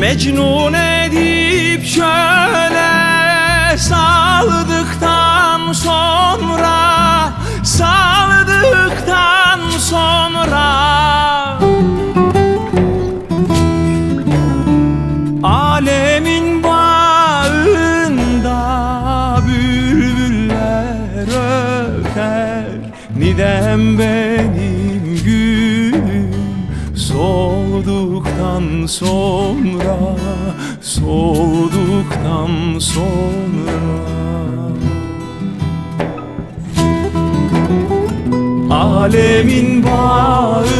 Mecnun edip şöyle saldıktan sonra saldıktan sonra. Alemin bağında bülbüller öter Nidem benim solduktan sonra Solduktan sonra. Alemin bağında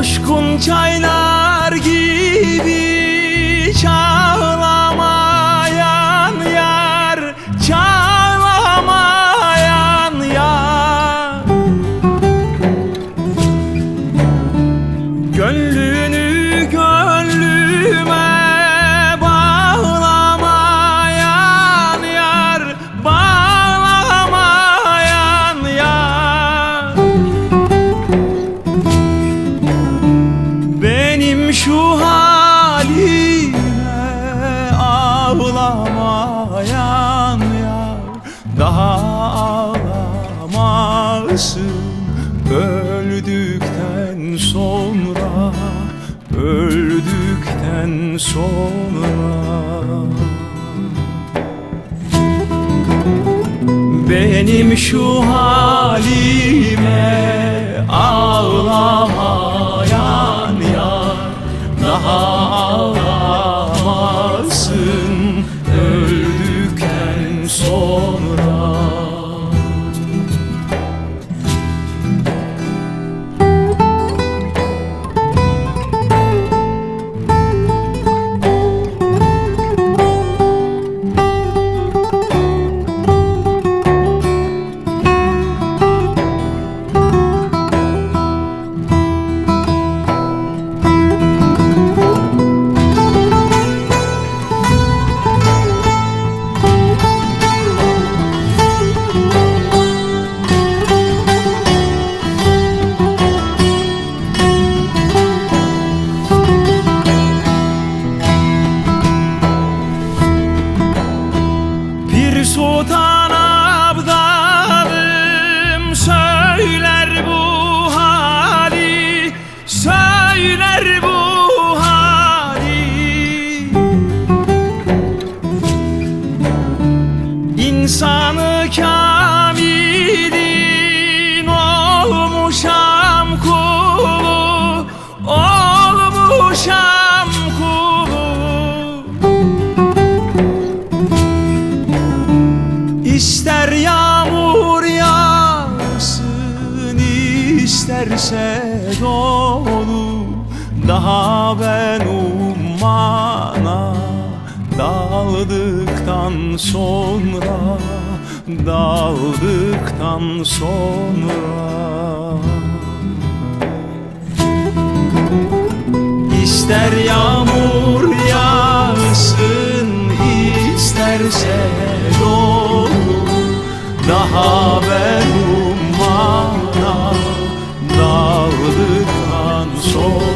Coşkun çaylar ağlamasın öldükten sonra Öldükten sonra. Benim şu halime ağlamayan yar Daha Olmuşam kulu. İster yağmur yağsın isterse dolu. Daha ben ummana daldıktan sonra Daldıktan sonra İster yağmur yağsın isterse doğru Daha ben ummana dağlıktan sonra